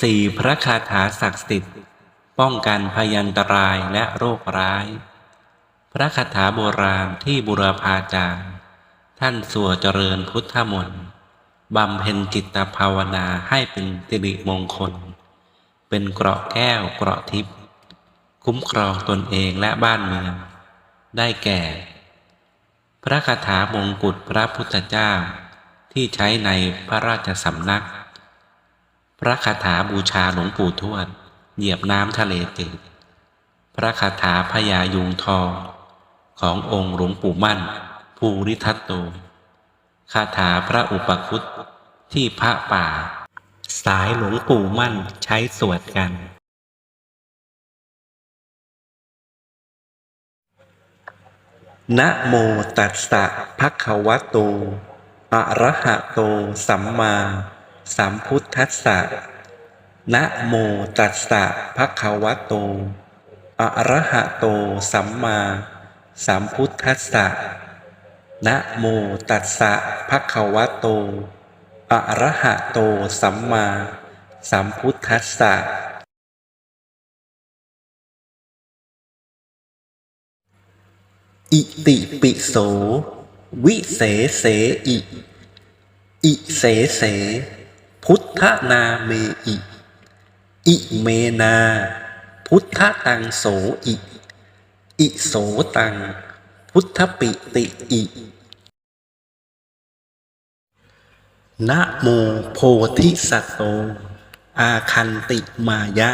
สี่พระคาถาศักดิ์สิทธิ์ ป้องกันพยันตรายและโรคร้าย พระคาถาโบราณที่บุรพาจารย์ท่านสัวเจริญพุทธมนต์บำเพ็ญจิตภาวนาให้เป็นสิริมงคล เป็นเกราะแก้วเกราะทิพย์คุ้มครองตนเองและบ้านเมือง ได้แก่ พระคาถามงกุฎพระพุทธเจ้าที่ใช้ในพระราชสำนัก พระคาถาบูชาหลวงปู่ทวด เหยียบน้ำทะเลจืดพระคาถาพญายุงทองขององค์หลวงปู่มั่น ภูริทัตโต คาถาพระอุปคุตที่พระป่า สายหลวงปู่มั่นใช้สวดกัน นะโมตัสสะภะคะวะโต อะระหะโต สัมมา สัมพุทธัสสะนะโมตัสสะภะคะวะโต อะระหะโต สัมมา สัมพุทธัสสะนะโมตัสสะภะคะวะโต อะระหะโต สัมมา สัมพุทธัสสะอิติปิโส วิเสเสอิ อิเสเส พุทธนาเมอิ อิเมนา พุทธตังโสอิ อิโสตัง พุทธปิติอินะโมโพธิสัตโต อาคันติมายะ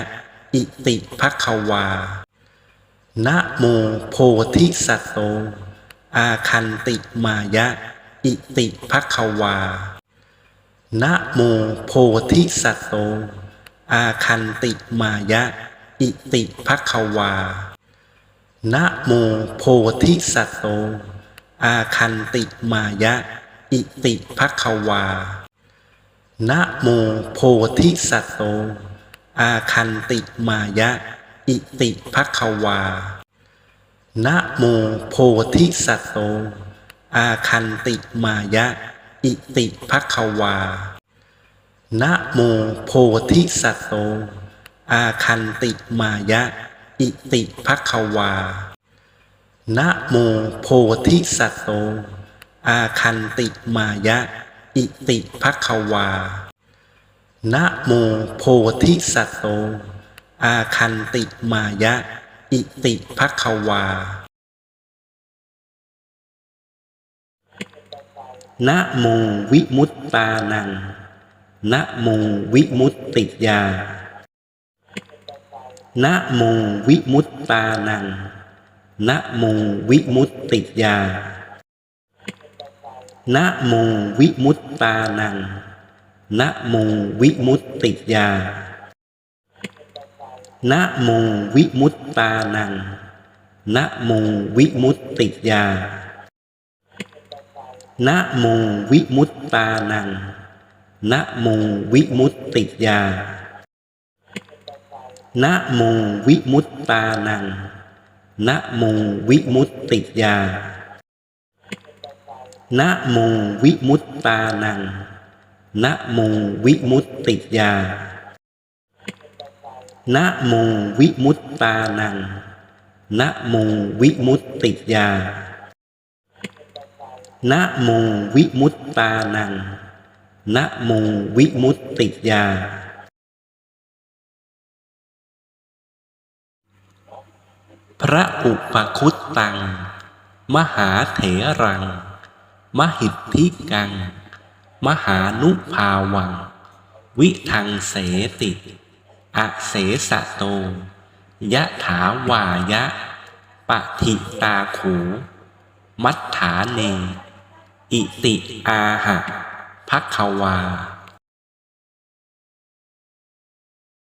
อิติภควานะโมโพธิสัตโต อาคันติมายะ อิติภควา นะโมโพธิสัตโต อาคันติมายะ อิติภควา นะโมโพธิสัตโต อาคันติมายะ อิติภควา นะโมโพธิสัตโต อาคันติมายะ อิติภควา นะโมโพธิสัตโต อาคันติมายะ อิติภควา นะโมโพธิสัตโต อาคันติมายะ อิติภควา นะโมโพธิสัตโต อาคันติมายะ อิติภควา นะโมโพธิสัตโต อาคันติมายะ อิติภควา นะโมวิมุตตานัง นะโมวิมุตติยา นะโมวิมุตตานัง นะโมวิมุตติยา นะโมวิมุตตานัง นะโมวิมุตติยา นะโมวิมุตตานัง นะโมวิมุตติยา นะโมวิมุตตานัง นะโมวิมุตติยา นะโมวิมุตตานัง นะโมวิมุตติยา นะโมวิมุตตานัง นะโมวิมุตติยา นะโมวิมุตตานัง นะโมวิมุตติยา นะโมวิมุตตานัง นะโมวิมุตติยา พระอุปคุตตัง มหาเถรัง มหิทธิกัง มหานุภาวัง วิทังเสติอะเสสะโต ยะถาวายะปะทิตาขูมัฏฐาเน อิติอาหะพักขวา